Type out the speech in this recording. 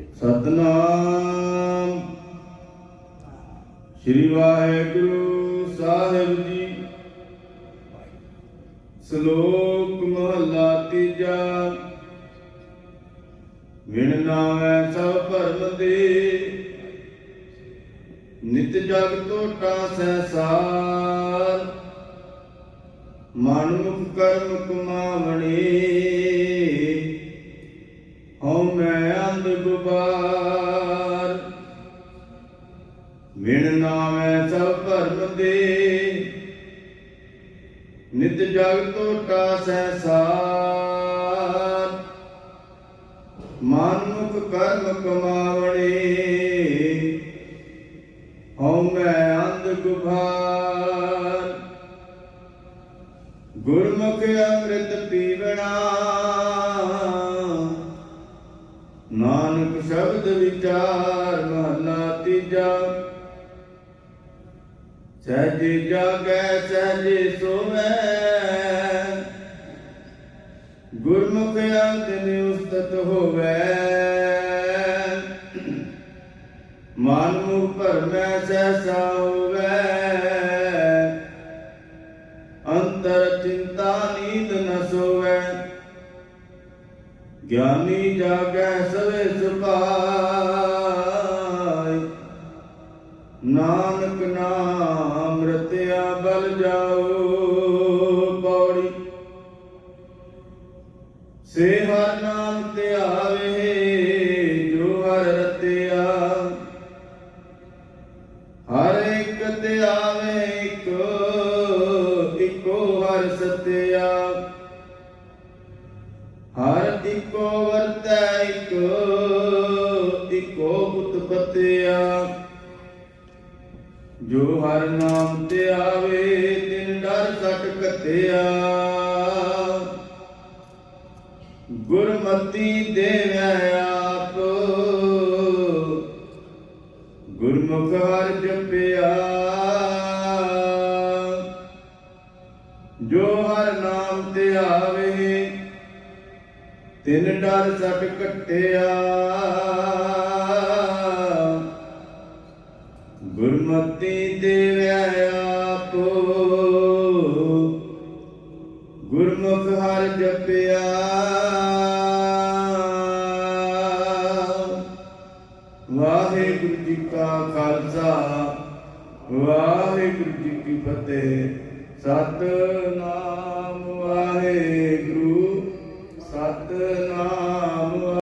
ਸਤਨਾਮ। ਸ੍ਰੀ ਵਾਹਿਗੁਰੂ ਸਾਹਿਬ ਜੀ। ਸ਼ਲੋਕ ਮਹਲਾ ਤੀਜਾ। ਵਿਣ ਨਾਵੈ ਸਭ ਭਰਮ ਦੇ। ਨਿਤ ਜਗ ਟੋਟਾ ਸਹਿਸਾਰ। ਮਨ ਮੁਖ ਕਰਮ ਕਮਾਵਣੀ। ਅੰਧ ਗੁਬਾਰ ਨਾਮੈ ਸਭ ਭਰਮ ਦੇ। ਨਿਤ ਜਗ ਟੋਟਾ ਸਹਿਸਾਰ ਮਨ ਮੁਖ ਕਰਮ ਕਮਾਵਣੇ। ਹਉ ਮੈਂ ਅੰਧ ਗੁਬਾਰ ਗੁਰਮੁਖ ਅੰਮ੍ਰਿਤ ਪੀਵਣਾ। ਤੀਜਾ ਸਹਿਜੇ ਜਾਗੈ ਸਹਿਜੇ ਸੋਵੈ। ਗੁਰਮੁਖ ਅੰਤਿ ਉਸਤਤ ਹੋਵੈ। ਮਨ ਮੁਖ ਭਰਮੈ ਸਹਿਸਾ ਹੋਵੈ। ਅੰਤਰ ਚਿੰਤਾ ਨੀਂਦ ਨ ਸੋਵੈ। ਗਿਆਨੀ ਜਾਗੈ ਸਵੇ ਸੁਭਾਈ ਸੇ ਹਰ ਨਾਮ ਤੇ ਆਵੇ, ਜੋ ਹਰ ਰਤਿਆ। ਹਰ ਇੱਕ ਤੇ ਆਵੇ, ਇੱਕੋ ਹਰ ਸਤਿਆ। ਹਰ ਇੱਕੋ ਵਰਤੈ, ਇੱਕੋ ਇੱਕੋ ਉਤਪਤਿਆ ਜੋ ਹਰ ਨਾਮ ਤੇ ਆਵੇ, ਤਿਨ ਡਰ ਸਟ ਕਤਿਆ ਗੁਰਮਤੀ ਦੇਵੈ ਆਪ। ਗੁਰਮੁਖ ਹਰ ਜਪਿਆ। ਜੋ ਹਰ ਨਾਮ ਤੇ ਆਵੇ, ਤਿੰਨ ਡਰ ਸਟ ਕੱਟਿਆ ਗੁਰਮਤੀ ਦੇਵੈ ਆਪ। ਗੁਰਮੁਖ ਹਰ ਜਪਿਆ। ਖਾਲਸਾ। ਵਾਹਿਗੁਰੂ ਜੀ ਕੀ ਫਤਿਹ। ਸਤਨਾਮ